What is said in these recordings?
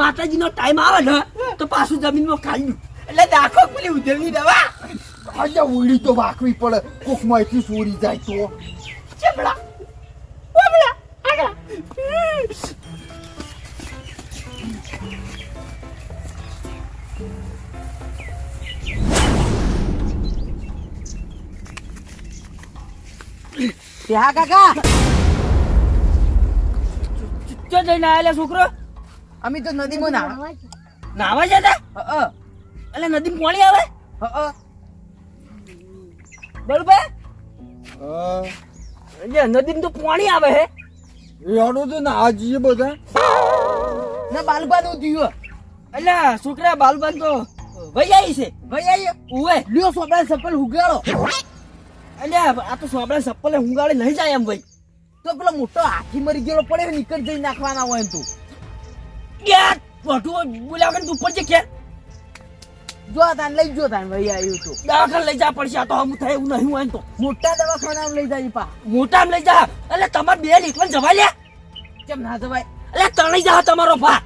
માતાજીનો ટાઈમ આવે ને તો પાછું જમીનમાં ખાઈ એટલે દાખો પેલી ઉધેલની દવા. આજે ઉડી તો વાકવી પડે. કોકમાંથી સોરી જાય તો. આગળ. ત્યાં કાકા. ચો જઈને આવેલા છોકરો અમે તો નદીમાં ના નાવા જતા? એટલે નદી પાણી આવે? બરોબર? એટલે નદીમાં તો પાણી આવે હે? યાડો તો ના જઈએ બધા. ના બાલબાનું થયું એટલે છોકરા બાલબાન તો વહી આવી છે. ભાઈ આવી ઉવે. લ્યો સોબડા સપલ હુગાડો. એટલે આ તો સોબડા સપ્પલે હુંગાડે નહીં જાય એમ ભાઈ તો પેલો મોટો હાથી મરી ગયેલો પડે નીકળ જઈ નાખવાના હોય તું. મોટું બોલ્યા વગર તું ઉપર છે કે. જો તાન લઈ જો તાન ભાઈ આવ્યું તું. દવાખાને લઈ જા પડશે આ તો હમ થાય એવું નહીં હોય તો. મોટા દવાખાના લઈ જાય પા. મોટા લઈ જા. એટલે તમારે બે એકલા જવા લ્યા કેમ ના જવાય? એટલે તણાઈ જા તમારો પા.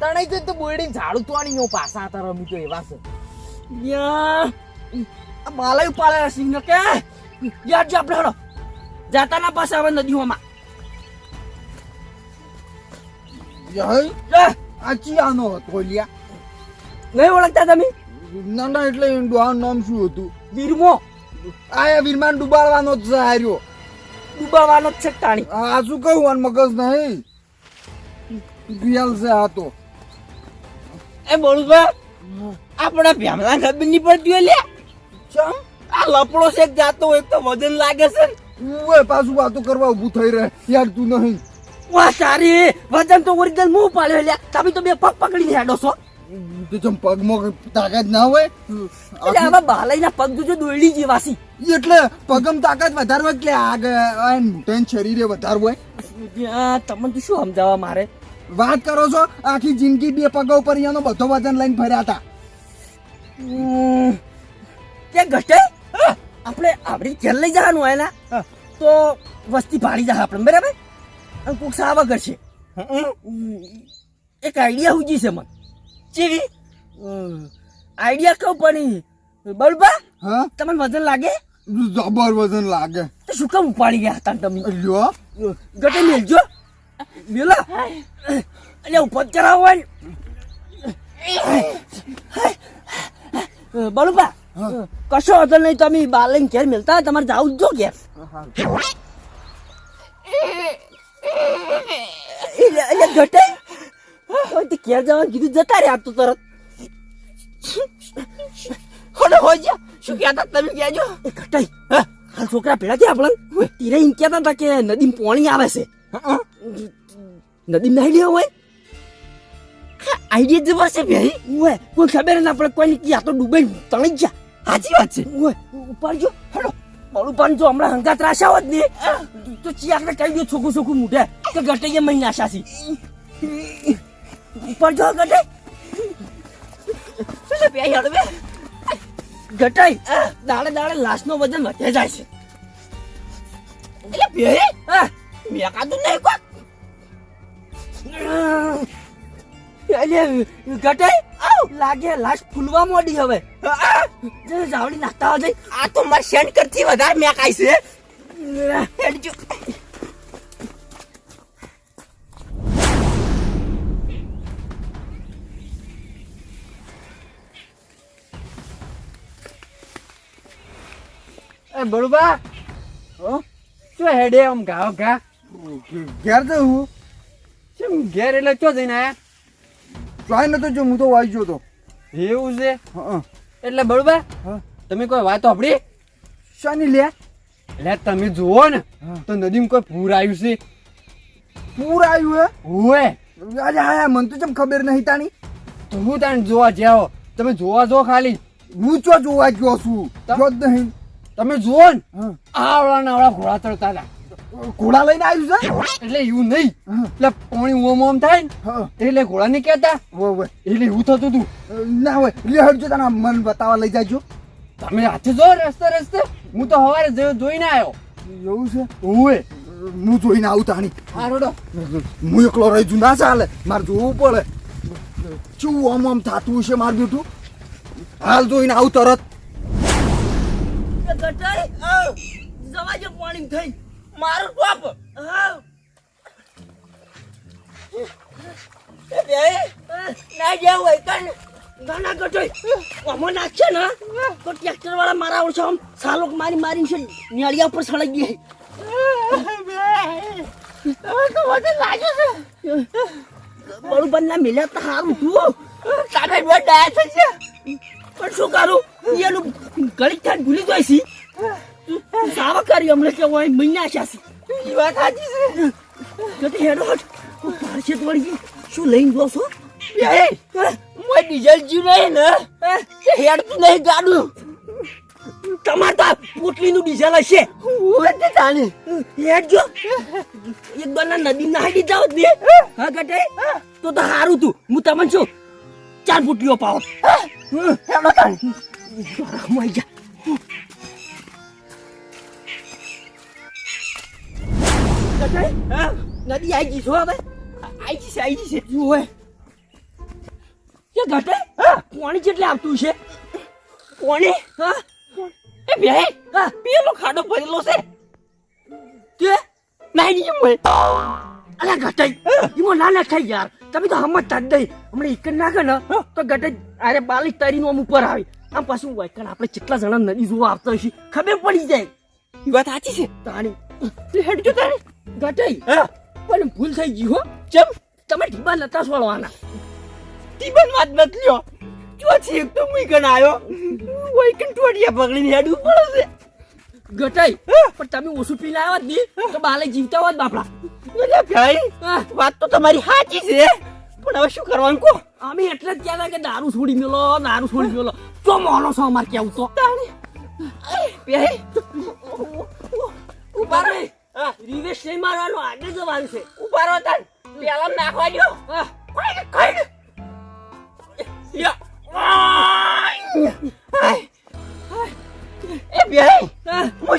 તણાઈ જઈ તો બોરડી ઝાડુ તોડી નો પાસા તાર રમી તો એવા છે. યા માલાય પાલે સિંહ કે. યાર જે આપણે જાતાના પાસે આવે નદીઓમાં. આ ચિયાનો હતો લ્યા. નહીં ઓળખતા તમે? ના ના એટલે ડોહાનું નામ શું હતું? વીરમો. આયા વીરમાન ડુબાડવાનો જ છે હાર્યો. ડૂબાવાનો જ છે ટાણી. આ શું કહું આન મગજ નહીં? ગિયાલ છે આ તો. એ બોલું બા આપણા ભેમલા ખબર નહીં પડતી હોય લ્યા. ચમ? આ લપડો છે જાતો એક તો વજન લાગે છે ને. પાછું વાતો કરવા ઊભું થઈ રહે યાર તું નહીં. વાહ સારી વજન તો ઓરિજિનલ મું પાડ્યો લ્યા. તમે તો બે પગ પકડીને હેડો છો. તો ચમ પગમાં તાકાત ના હોય એટલે આમાં બાલાઈના પગ જોજો દોડી જેવા વાસી એટલે પગમ તાકાત વધારવા એટલે આગળ ટેન શરીરે વધારવું હોય. તમને તો શું સમજાવવા મારે? વાત કરો છો આખી જિંદગી બે પગ ઉપર એનો બધો વજન લઈને ફર્યા હતા. કે ઘટે? આપણે આપણી ઘેર લઈ જવાનું હોય ને તો વસ્તી ભાડી જાય આપણે બરાબર? અને કોક સાવા કરશે એક આઈડિયા હુજી છે મને. ચીવી? આઈડિયા કહું પણ બળબા હા? તમને વજન લાગે? જબર વજન લાગે. તો શું કામ ઉપાડી ગયા હતા તમે? લ્યો ગટે મેલજો મેલો. એટલે ઉપર ચડાવો બળબા કશો હતો નહીં તમે બાલન ઘેર મેલતા તમારે જાવ જ જો ઘેર. એટલે ઘટે? તે ઘેર જવાનું કીધું જતા રહ્યા તો તરત. કોને હોય શું કહેતા તમે? કહેજો. એ ઘટાઈ. હા છોકરા ભેળા થયા આપણને તીરે એમ કહેતા હતા કે નદીમાં પાણી આવે છે. નદીમાં નાઈ લેવા હોય? આઈડિયા જબર છે ભાઈ. ઓય કોઈ ખબર ના પડે કોઈ નહીં આ તો ડૂબાઈ તણી ગયા. સાચી વાત છે. ઓય ઉપાડજો. હેડો મારું પણ જો હમણાં હંગાત રાશા હોત ને તો ચિયાકને કહી દો છોકું છોકું મૂઢે કે ગટૈયા મહિને આશા છે. ઉપાડજો ગટે. શું ગટાઈ દાડે દાડે લાશનો વજન વધે જાય છે. એટલે બે? હા? નહીં કોક એટલે ગટાઈ લાગે લાશ ફૂલવા મોડી હવે. જે જાવડી નાખતા હોય આ તો માર સેન્ડ કરતી વધારે મેકાઈ છે. હેડજો એ હો? શું હેડે આમ ઘાવ ઘા? ઘેર તો હું. શું ઘેર એટલે ચો જઈને આયા? જોઈ નતો જો હું તો વાઈ ગયો તો. એવું છે? એટલે બરોબર. તમે કોઈ વાત આપડી શાની લે. એટલે તમે જુઓ ને. તો નદીમાં કોઈ પૂર આવ્યું છે? પૂર આવ્યું હોવે હે અરે હા મને તો ચમ ખબર નહીં તાણી. તો હું તને જોવા જાઓ તમે જોવા જો ખાલી. હું ચો જોવા ગયો છું? જો નહીં. તમે જુઓ ને. આવડા ને આવડા ઘોડા ચડતા હતા. ઘોડા લઈને આવ્યું છે? એટલે એવું નહીં. એટલે પાણી ઓમ ઓમ થાય ને એટલે ઘોડા ને કહેતા એટલે એવું થતું હતું ના હોય. એટલે હટજો તને મન બતાવવા લઈ જાજો. તમે હાથે જો રસ્તે રસ્તે. હું તો સવારે જોઈને આવ્યો. એવું છે? હોવે હું જોઈને આવું તાણી. હારોડો હું એકલો રહી જુ ના ચાલે. મારે જોવું પડે. શું ઓમ આમ થતું હશે મારું બેઠું હાલ જોઈને આવું તરત. જવા જો પાણી થઈ. મારું ટોપ ના જાવ હોય કણ ગાના ગટોઈ અમો નાખશે ને તો ટ્રેક્ટર વાળા મારા ઓછો આમ સાલોક મારી મારી છે નિયાળિયા ઉપર સળગી ગઈ બળું બંધ મિલ્યા તો સારું તું તારે બે ડાયા પણ શું કરું? એનું થાય ભૂલી જાય છે સાવા કરી હમણાં કે હોય મહિના છે. એ વાત સાચી છે. તો હેડો પારસે તોડી શું લઈને જો છો? મોય ડીઝલ જીવ નહીં ને. તે હેડતું નહીં ગાડું. તમાર તો પોટલીનું ડીઝલ હશે. ઓતે તાને હેડજો એક દોના નદી નાહી જાવ દે હા? ગટે? તો તો હારું તું. હું તમને શું? ચાર ફૂટીઓ પાવ હેડો તાને મોય જા. નદી આવી ગઈ છો હવે આવી ગઈ છે આવી ગઈ છે જુએ કે ઘટે પાણી જેટલે આવતું છે પાણી હા એ બે પેલો ખાડો ભરેલો છે કે નહીં નહીં મોય અલા ઘટાઈ ઈમો ના ના ખાઈ યાર તમે તો સમજતા જ દઈ હમણાં એક જ નાખે ને તો ઘટાઈ અરે બાલી તારીનું આમ ઉપર આવી આમ પાછું વાયકણ આપણે કેટલા જણા નદી જોવા આવતા હશે ખબર પડી જાય વાત સાચી છે તાણી તું હેડજો તાણી ઘટાઈ પણ ભૂલ થઈ ગઈ હો. ચમ તમે ઢીબા નતા છોડવાના ટીબન વાત બદલ્યો છે? એક તો મુઈ ગણ આવ્યો કોઈ કન ટોડિયા પકડીને હેડવું પડે છે. ગટાઈ પણ તમે ઓછું પી આવ્યા દી તો બાલે જીવતા હોત બાપડા. એટલે ભાઈ વાત તો તમારી સાચી છે. પણ હવે શું કરવાનું કો અમે એટલે જ કહેતા કે દારૂ છોડી મેલો દારૂ છોડી મેલો. તો મોનો છો અમાર કેવું તો? ભાઈ. ઊભા રહે. રિવેશ નહીં મારવાનો આગળ જવાનું છે. ઊભા રહો તાન પેલા નાખવા દો કઈ કોઈ એ બે હું.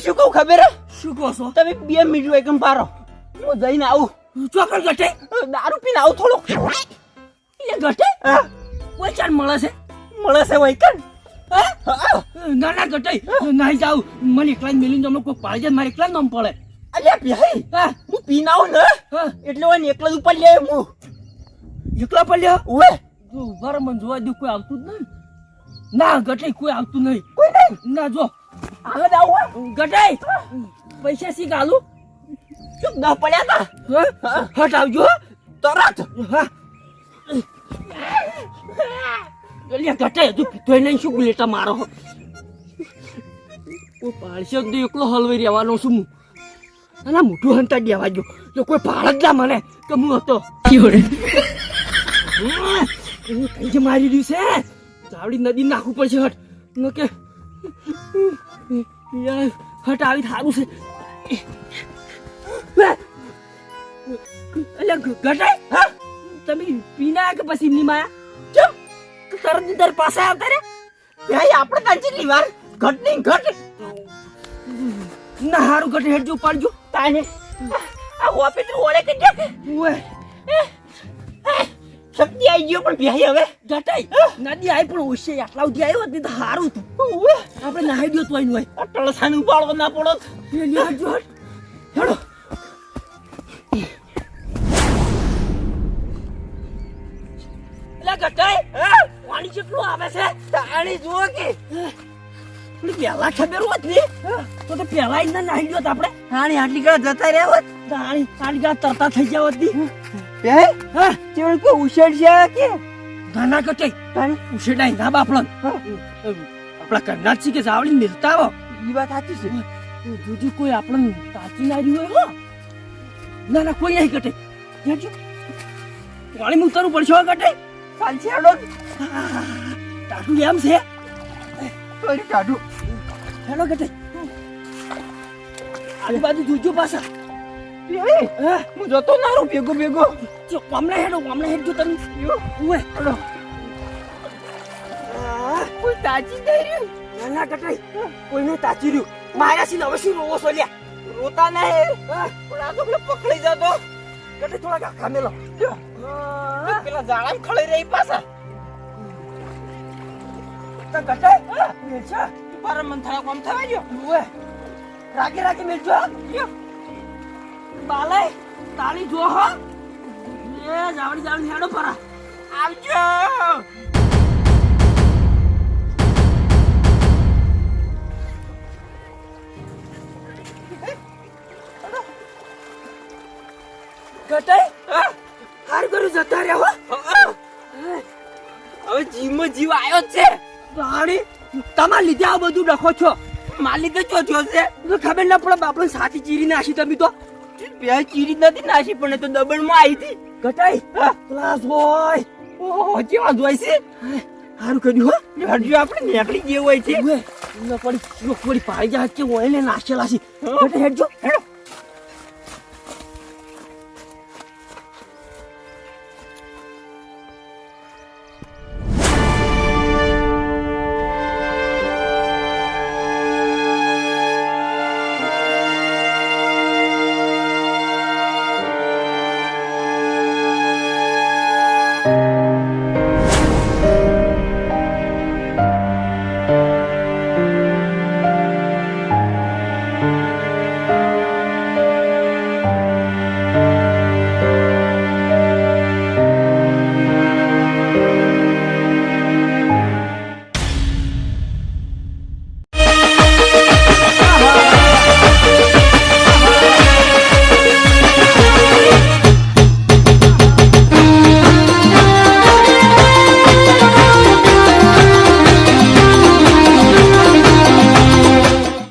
શું કહું ખબર? શું કહો છો? તમે બે મિનિટ એકમ પારો હું જઈને આવું. ચોકડ ગઠે દારૂ પીને આવું થોડુંક. એટલે હા, કોઈ ચાર મળે છે? મળે છે વૈકન ના ના ગટે નહીં જાઉં. મને એકલા મેલીને તમે કોઈ પાડી જાય મારે એકલા નામ પડે. અલ્યા ભાઈ હા. હું પીને આવું ને એટલે હું એકલો ઉપર લે હું. એકલા પડ્યા ઉવે. જો ઊભા મને જોવા દે કોઈ આવતું જ નહીં. ના ગટે કોઈ આવતું નહીં. કોઈ નહીં? ના જો. આગળ આવું ગટે પૈસા સી ગાલું? ચૂપ ના પડ્યા તા? હટ આવજો. તરત. હા. અલ્યા ગટે હજુ પીતો નહીં શું ગુલેટા મારો? હું પાડશે એકલો હલવાઈ રહેવાનો છું હું. આ મોઢું હંતા દેવા જો જો કોઈ ભાડ જ ના મને કે હું હતો કઈ જ મારી રહ્યું છે. ચાવડી નદી નાખવું પડશે હટ. ન કે યાર હટ આવી સારું છે. ગટાઈ હા? તમે પીના કે પછી નિમાયા માયા? ચમ તરત ને પાસે આવતા રે? ભાઈ આપણે ત્યાં લીવાર. વાર ઘટ. નહીં ઘટ ના હારું ઘટ હેડજો પાડજો તાને આ ઓફિસ ઓળે કે કે ઓએ શક્તિ આવી ગયો પણ ભાઈ હવે ઘટાઈ. નદી આવી પણ ઓછે આટલા આવ્યો જ તો સારું હતું. ઉવે. આપણે નાહી ગયો તો હોય. અટલ સાનું ઉપાડો ના પડો હેડો. એટલે ઘટાઈ. પાણી કેટલું આવે છે? તાણી જુઓ કે. પેલી પહેલા ખબર હોત ને તો તો પહેલા જ નાહી ગયો આપણે. રાણી આટલી ગળા જતા રહ્યા હોત? રાણી આટલી ગળા તરતા થઈ જાવ હતી બે હા? તેવડ કોઈ ઉછેડ છે કે? નાના કટે. તાણી ઉશેડાઈ ના બાપડન આપણા કર્ણાટસી કે જાવડી મિલતા હો. ઈ વાત સાચી છે. જોજો કોઈ આપણને તાચી ના રહ્યું હોય હો. ના ના કોઈ નહીં કટે. જોજો પાણી મુતરું પડશે કટે. ચાલશે આડો તારું એમ છે. તોરી કાઢું. હેલો કટે આજુબાજુ જોજો પાછા. હા? જતો ના રહું ભેગો ભેગો. હમણાં હેડો હમણાં હેડજો તમે. ઉવે. હેડો કોઈ તાજી થઈ રહ્યું? ના ના કટાઈ કોઈને તાચી રહ્યું. મારા સિને હવે શું રોવો છો લ્યા? રોતા નહીં. હા, પણ આ તો પેલો પકડી જતો. ગટે થોડાક આખા મેલો. હા, પેલા જાળામાં ખળી રહી પાછા. તો કટાય મેલછા પારા મન થયા કોમ થવા ગયો ઉવે રાગે રાગે મેલજો જો. હો. જાવડી જાવડી હેડો પરા. આવજો. હાર કર્યું જતા રહ્યા હો. હવે જીવમાં જીવ આવ્યો છે. તાળી તમારા લીધે આ બધું ડખો છો. જ ચોથ્યો છે તો ખબર ના પડે બાપડે સાથી ચીરી નાખી તમે તો. બે ચીરી નથી નાશી પણ તો દબણ દબણમાં આવી હતી. ઘટાઈ ક્લાસ હોય. ઓહો વાંધો જોઈ છે? સારું કર્યું હો. હજુ આપણે નીકળી જેવું હોય છે. પડી પડી પાડી જા કે હોય ને નાખેલા છે. હેડજો હેડો.